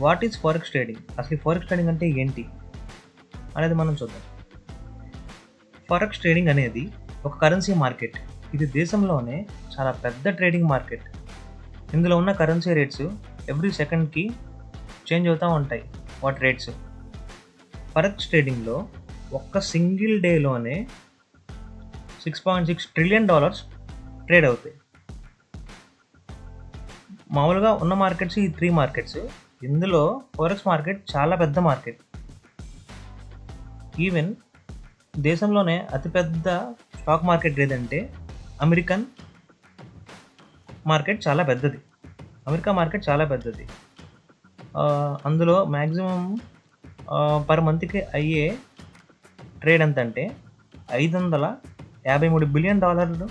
What is forex trading? అసలు forex trading అంటే ఏంటి? అనేది మనం చూద్దాం. ఫారెక్స్ ట్రేడింగ్ అనేది ఒక కరెన్సీ మార్కెట్. ఇది దేశంలోనే చాలా పెద్ద ట్రేడింగ్ మార్కెట్. ఇందులో ఉన్న కరెన్సీ రేట్స్ ఎవ్రీ సెకండ్కి చేంజ్ అవుతూ ఉంటాయి. వాటి రేట్స్? ఫరెక్స్ ట్రేడింగ్లో ఒక్క single డేలోనే six point six trillion dollars trade అవుతాయి. మామూలుగా ఉన్న మార్కెట్స్ ఈ త్రీ మార్కెట్స్ ఇందులో ఫోరెక్స్ మార్కెట్ చాలా పెద్ద మార్కెట్. ఈవెన్ దేశంలోనే అతిపెద్ద స్టాక్ మార్కెట్ ఏదంటే అమెరికన్ మార్కెట్ చాలా పెద్దది. అమెరికా మార్కెట్ చాలా పెద్దది. అందులో మ్యాక్సిమం పర్ మంత్కి అయ్యే ట్రేడ్ ఎంత అంటే ఐదు వందల యాభై మూడు బిలియన్ డాలర్లు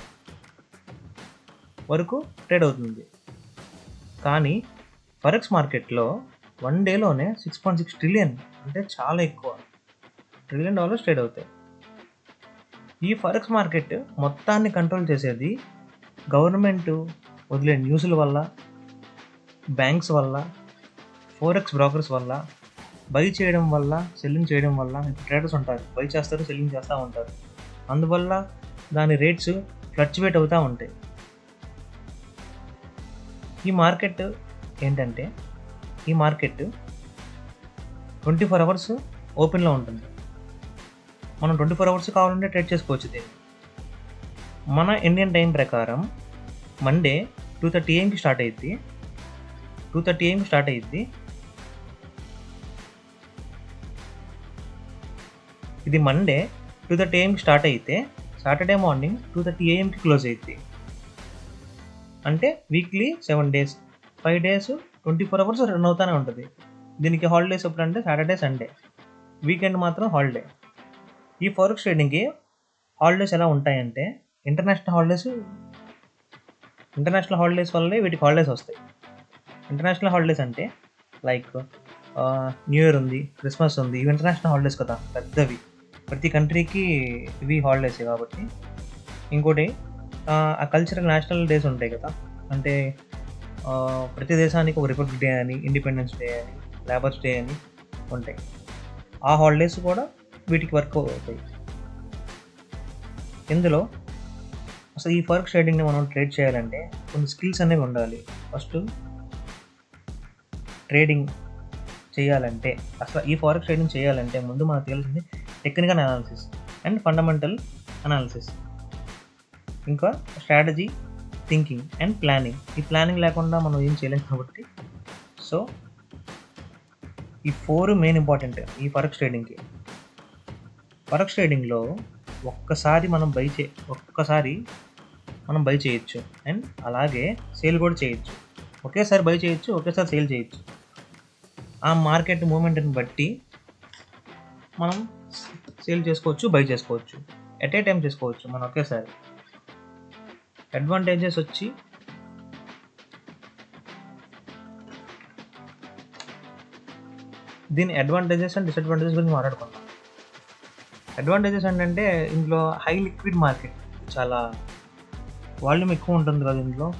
వరకు ట్రేడ్ అవుతుంది. కానీ ఫరెక్స్ మార్కెట్లో వన్ డేలోనే సిక్స్ పాయింట్ సిక్స్ ట్రిలియన్ అంటే చాలా ఎక్కువ. ట్రిలియన్ డాలర్స్ ట్రేడ్ అవుతాయి. ఈ ఫరెక్స్ మార్కెట్ మొత్తాన్ని కంట్రోల్ చేసేది గవర్నమెంట్ వదిలే న్యూస్ల వల్ల బ్యాంక్స్ వల్ల ఫోరెక్స్ బ్రోకర్స్ వల్ల బై చేయడం వల్ల సెల్లింగ్ చేయడం వల్ల ట్రేడర్స్ ఉంటారు. బై చేస్తారు సెల్లింగ్ చేస్తూ ఉంటారు. అందువల్ల దాని రేట్స్ ఫ్లక్చువేట్ అవుతూ ఉంటాయి. ఈ మార్కెట్ ఏంటంటే ఈ మార్కెట్ ట్వంటీ ఫోర్ అవర్స్ ఓపెన్లో ఉంటుంది. మనం ట్వంటీ ఫోర్ అవర్స్ కావాలంటే ట్రేడ్ చేసుకోవచ్చు దీన్ని. మన ఇండియన్ టైం ప్రకారం మండే టూ థర్టీ ఏఎంకి స్టార్ట్ అయ్యిద్ది టూ థర్టీ ఏఎంకి స్టార్ట్ అయ్యిద్ది ఇది మండే టూ థర్టీ ఏఎంకి స్టార్ట్ అయితే సాటర్డే మార్నింగ్ టూ థర్టీ ఏఎంకి క్లోజ్ అయ్యిద్ది అంటే weekly seven days five days twenty four hours run అవుతూనే ఉంటుంది. దీనికి హాలిడేస్ ఎప్పుడు అంటే సాటర్డే సండే వీకెండ్ మాత్రం హాలిడే ఈ ఫారెక్స్ ట్రేడింగ్కి హాలిడేస్ ఎలా ఉంటాయంటే ఇంటర్నేషనల్ హాలిడేస్ ఇంటర్నేషనల్ హాలిడేస్ వల్లే వీటికి హాలిడేస్ వస్తాయి. ఇంటర్నేషనల్ హాలిడేస్ అంటే లైక్ న్యూ ఇయర్ ఉంది క్రిస్మస్ ఉంది ఇవి ఇంటర్నేషనల్ హాలిడేస్ కదా పెద్దవి. ప్రతి కంట్రీకి ఇవి హాలిడేస్ కాబట్టి. ఇంకోటి ఆ, కల్చరల్ నేషనల్ డేస్ ఉంటాయి కదా. అంటే ప్రతి దేశానికి ఒక రిపబ్లిక్ డే అని ఇండిపెండెన్స్ డే అని లేబర్స్ డే అని ఉంటాయి. ఆ హాలిడేస్ కూడా వీటికి వర్క్ అవుతాయి. ఇందులో అసలు ఈ ఫర్క్ షేడింగ్ని మనం ట్రేడ్ చేయాలంటే కొన్ని స్కిల్స్ అనేవి ఉండాలి. ఫస్ట్ ట్రేడింగ్ చేయాలంటే అసలు ఈ ఫారెక్స్ ట్రేడింగ్ చేయాలంటే ముందు మనకు తెలిసింది technical analysis and fundamental analysis ఇంకా స్ట్రాటజీ థింకింగ్ అండ్ ప్లానింగ్ ఈ ప్లానింగ్ లేకుండా మనం ఏం చేయలేం కాబట్టి. సో ఈ ఫోర్ మెయిన్ ఇంపార్టెంట్ ఈ ఫరక్స్ ట్రేడింగ్కి ఫరక్స్ ట్రేడింగ్లో ఒక్కసారి మనం బై చే ఒక్కసారి మనం బై చేయొచ్చు. అండ్ అలాగే సేల్ కూడా చేయొచ్చు. ఒకేసారి బై చేయొచ్చు ఒకేసారి సేల్ చేయొచ్చు. ఆ మార్కెట్ మూమెంట్ని బట్టి మనం సేల్ చేసుకోవచ్చు బై చేసుకోవచ్చు. ఎట్ ఏ టైం చేసుకోవచ్చు మనం ఒకేసారి. అడ్వాంటేజెస్ వచ్చి దీని అడ్వాంటేజెస్ అండ్ డిసడ్వాంటేజెస్ గురించి మాట్లాడుకుందాం. అడ్వాంటేజెస్ ఏంటంటే ఇందులో హై లిక్విడ్ మార్కెట్ చాలా వాల్యూమ్ ఎక్కువ ఉంటుంది కదా ఇందులో.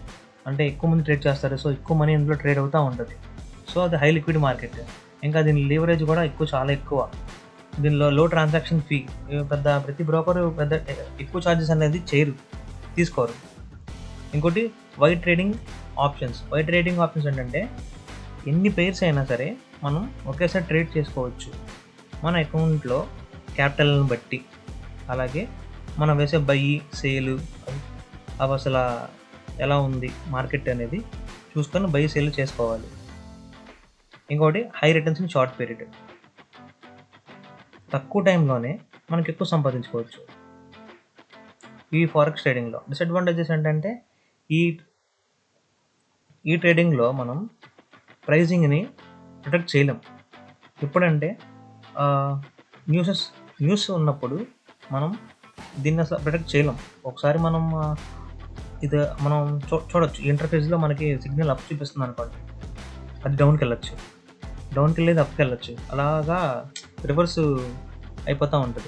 అంటే ఎక్కువ మంది ట్రేడ్ చేస్తారు. సో ఎక్కువ మనీ ఇందులో ట్రేడ్ అవుతూ ఉంటుంది. సో అది హై లిక్విడ్ మార్కెట్ ఇంకా దీని లీవరేజ్ కూడా ఎక్కువ చాలా ఎక్కువ. దీనిలో లో ట్రాన్సాక్షన్ ఫీ పెద్ద ప్రతి బ్రోకర్ పెద్ద ఎక్కువ ఛార్జెస్ అనేది చేయరు తీసుకోరు. ఇంకోటి wide trading options wide trading options ఏంటంటే ఎన్ని పేర్స్ అయినా సరే మనం ఒకేసారి ట్రేడ్ చేసుకోవచ్చు. మన అకౌంట్లో క్యాపిటల్ని బట్టి. అలాగే మనం వేసే బై సేలు అవి అసలు ఎలా ఉంది మార్కెట్ అనేది చూసుకొని బై సేల్ చేసుకోవాలి. ఇంకోటి high returns in short period తక్కువ టైంలోనే మనకి ఎక్కువ సంపాదించుకోవచ్చు. ఈ ఫారెక్స్ ట్రేడింగ్లో డిసడ్వాంటేజెస్ ఏంటంటే ఈ ఈ ట్రేడింగ్లో మనం ప్రైజింగ్ని ప్రొటెక్ట్ చేయలేం. ఎప్పుడంటే న్యూసెస్ న్యూస్ ఉన్నప్పుడు మనం దీన్ని అసలు ప్రొటెక్ట్ చేయలేం. ఒకసారి మనం ఇది మనం చూ చూడొచ్చు. ఇంటర్ఫేస్లో మనకి సిగ్నల్ అప్ చూపిస్తుంది అనుకోండి. అది డౌన్కి వెళ్ళచ్చు. డౌన్కి వెళ్ళేది అప్కి వెళ్ళచ్చు. అలాగా రివర్స్ అయిపోతూ ఉంటుంది.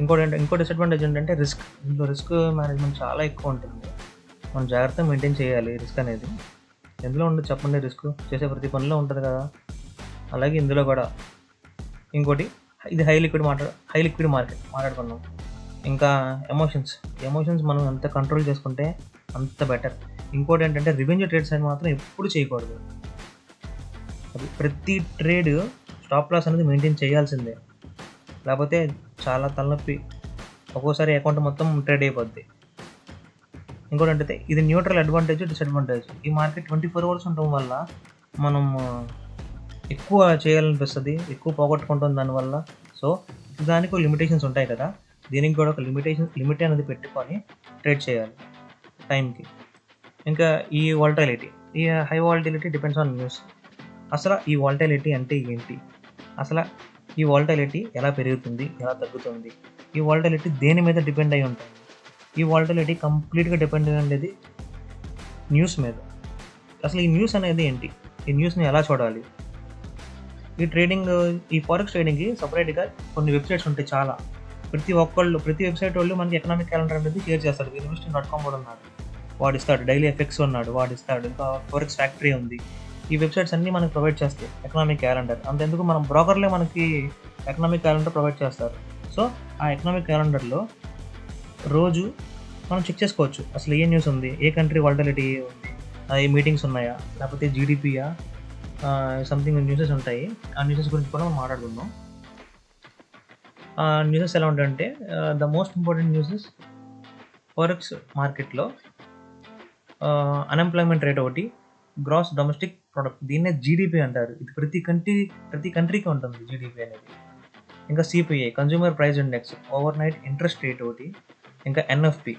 ఇంకోటి ఇంకో డిసడ్వాంటేజ్ ఏంటంటే రిస్క్ ఇందులో రిస్క్ మేనేజ్మెంట్ చాలా ఎక్కువ ఉంటుంది. మనం జాగ్రత్తగా మెయింటైన్ చేయాలి రిస్క్ అనేది. ఎందులో ఉండదు చెప్పండి రిస్క్ చేసే ప్రతి పనిలో ఉంటుంది కదా. అలాగే ఇందులో కూడా. ఇంకోటి ఇది హై లిక్విడ్ మాట్లాడ హై లిక్విడ్ మార్కెట్ మాట్లాడుకున్నాం ఇంకా ఎమోషన్స్ ఎమోషన్స్ మనం ఎంత కంట్రోల్ చేసుకుంటే అంత బెటర్ ఇంకోటి ఏంటంటే రివెన్యూ ట్రేడ్స్ అని మాత్రం ఎప్పుడు చేయకూడదు. అది ప్రతి ట్రేడ్ స్టాప్ లాస్ అనేది మెయింటైన్ చేయాల్సిందే. లేకపోతే చాలా తలనొప్పి. ఒక్కోసారి అకౌంట్ మొత్తం ట్రేడ్ అయిపోద్ది. ఇంకోటి అంటే ఇది న్యూట్రల్ అడ్వాంటేజ్ డిసడ్వాంటేజ్ ఈ మార్కెట్ ట్వంటీ ఫోర్ అవర్స్ ఉండటం వల్ల మనం ఎక్కువ చేయాలనిపిస్తుంది ఎక్కువ పోగొట్టుకుంటుంది దానివల్ల సో దానికి లిమిటేషన్స్ ఉంటాయి కదా. దీనికి కూడా ఒక లిమిటేషన్ లిమిట్ అనేది పెట్టుకొని ట్రేడ్ చేయాలి టైంకి ఇంకా ఈ వాల్టాలిటీ ఈ high volatility depends on news అసలు ఈ వాల్టాలిటీ అంటే ఏంటి? అసలు ఈ వాల్టాలిటీ ఎలా పెరుగుతుంది ఎలా తగ్గుతుంది? ఈ వాల్టాలిటీ దేని మీద డిపెండ్ అయి ఉంటుంది? ఈ వాలటిలిటీ కంప్లీట్గా డిపెండ్ అనేది న్యూస్ మీద. అసలు ఈ న్యూస్ అనేది ఏంటి? ఈ న్యూస్ని ఎలా చూడాలి? ఈ ట్రేడింగ్ ఈ ఫారెక్స్ ట్రేడింగ్కి సపరేట్గా కొన్ని వెబ్సైట్స్ ఉంటాయి చాలా. ప్రతి ఒక్కళ్ళు ప్రతి వెబ్సైట్ వాళ్ళు మనకి ఎకనామిక్ క్యాలెండర్ అనేది షేర్ చేస్తాడు ఇన్వెస్టింగ్ డాట్ కామ్ కూడా ఉన్నాడు వాడు ఇస్తాడు డైలీ ఎఫెక్ట్స్ ఉన్నాడు వాడు ఇస్తాడు ఇంకా ఫోరెక్స్ ఫ్యాక్టరీ ఉంది. ఈ వెబ్సైట్స్ అన్నీ మనకి ప్రొవైడ్ చేస్తాయి ఎకనామిక్ క్యాలెండర్ అంతెందుకు మనం బ్రోకర్లే మనకి ఎకనామిక్ క్యాలెండర్ ప్రొవైడ్ చేస్తారు. సో ఆ ఎకనామిక్ క్యాలెండర్లో రోజు మనం చెక్ చేసుకోవచ్చు. అసలు ఏ న్యూస్ ఉంది? ఏ కంట్రీ వాల్టాలిటీ ఉంది ఏ మీటింగ్స్ ఉన్నాయా? లేకపోతే జీడిపియా సంథింగ్ న్యూసెస్ ఉంటాయి. ఆ న్యూసెస్ గురించి కూడా మనం మాట్లాడుకుందాం. ఆ న్యూసెస్ ఎలా ఉంటాయంటే the most important newses forex మార్కెట్లో అన్ఎంప్లాయ్మెంట్ రేట్ ఒకటి గ్రాస్ డొమెస్టిక్ ప్రొడక్ట్ దీన్నే జీడిపి అంటారు. ఇది ప్రతి కంట్రీ ప్రతి కంట్రీకి ఉంటుంది జీడిపి అనేది. ఇంకా CPI consumer price index overnight interest rate ఒకటి. ఇంకా ఎన్ఎఫ్పి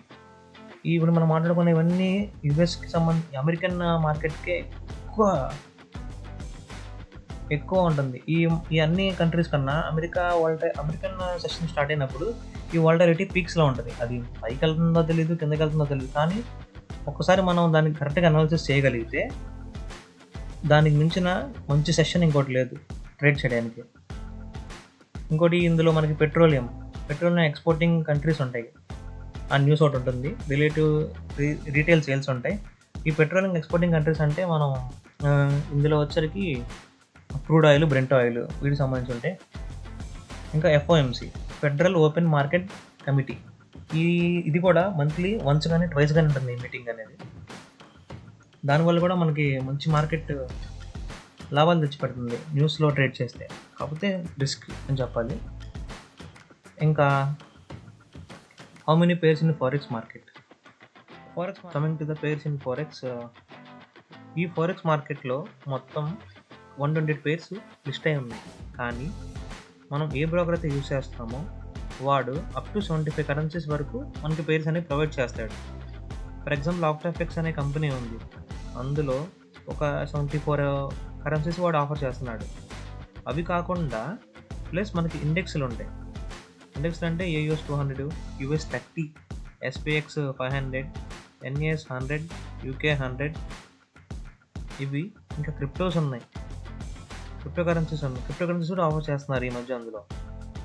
ఇప్పుడు మనం మాట్లాడుకునేవన్నీ యుఎస్కి సంబంధించి అమెరికన్ మార్కెట్కే ఎక్కువ ఎక్కువ ఉంటుంది. ఈ ఈ అన్ని కంట్రీస్ కన్నా America world American session start అయినప్పుడు ఈ వాల్టాలిటీ పీక్స్లో ఉంటుంది. అది పైకి వెళ్తుందో తెలియదు కిందకి వెళ్తుందో తెలియదు కానీ ఒక్కసారి మనం దానికి కరెక్ట్గా అనాలిసిస్ చేయగలిగితే దానికి మించిన మంచి సెషన్ ఇంకోటి లేదు ట్రేడ్ చేయడానికి. ఇంకోటి ఇందులో మనకి పెట్రోలియం పెట్రోలియం ఎక్స్పోర్టింగ్ కంట్రీస్ ఉంటాయి. ఆ న్యూస్ ఒకటి ఉంటుంది. రిలేటివ్ రీటైల్ సేల్స్ ఉంటాయి. ఈ పెట్రోలియం ఎక్స్పోర్టింగ్ కంట్రీస్ అంటే మనం ఇందులో వచ్చరికి క్రూడ్ ఆయిల్ బ్రెంట్ ఆయిల్ వీటికి సంబంధించి ఉంటాయి. ఇంకా FOMC federal open market committee ఈ ఇది కూడా మంత్లీ వన్స్ కానీ ట్వైస్ కానీ ఉంటుంది ఈ మీటింగ్ అనేది. దానివల్ల కూడా మనకి మంచి మార్కెట్ లాభాలు తెచ్చిపెడుతుంది న్యూస్లో ట్రేడ్ చేస్తే. కాకపోతే రిస్క్ అని చెప్పాలి. ఇంకా how many pairs in forex market forex coming to the pairs in forex ఈ ఫారెక్స్ మార్కెట్లో మొత్తం వన్ ట్వంటీ పేర్స్ లిస్ట్ అయి ఉన్నాయి. కానీ మనం ఏ బ్రోకర్ అయితే యూస్ చేస్తామో వాడు up to seventy five currencies వరకు మనకి పేర్స్ అనేవి ప్రొవైడ్ చేస్తాడు. ఫర్ ఎగ్జాంపుల్ ఆఫ్టర్ఫెక్స్ అనే కంపెనీ ఉంది. అందులో ఒక సెవెంటీ ఫోర్ కరెన్సీస్ వాడు ఆఫర్ చేస్తున్నాడు. అవి కాకుండా ప్లస్ మనకి ఇండెక్స్లు ఉంటాయి. ఇండెక్స్ అంటే AUS two hundred US thirty SPX five hundred NAS hundred UK hundred ఇవి ఇంకా క్రిప్టోస్ ఉన్నాయి. క్రిప్టో కరెన్సీస్ ఉన్నాయి. క్రిప్టో కరెన్సీస్ కూడా ఆఫర్ చేస్తున్నారు ఈ మధ్య అందులో.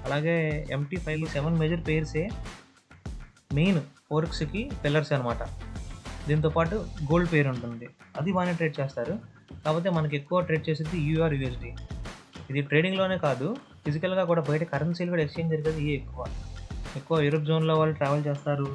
అలాగే ఎంటీ ఫైవ్ సెవెన్ మేజర్ పేర్సే మెయిన్ ఫోర్క్స్కి పిల్లర్స్ అనమాట దీంతో పాటు గోల్డ్ పేర్ ఉంటుంది. అది బాగానే ట్రేడ్ చేస్తారు. కాకపోతే మనకి ఎక్కువ ట్రేడ్ చేసేది యూఆర్ యూఎస్డి ఇది ట్రేడింగ్లోనే కాదు ఫిజికల్గా కూడా బయట కరెన్సీలు కూడా ఎక్స్చేంజ్ జరిగేది ఇవి ఎక్కువ. ఎక్కువ యూరోప్ జోన్లో వాళ్ళు ట్రావెల్ చేస్తారు.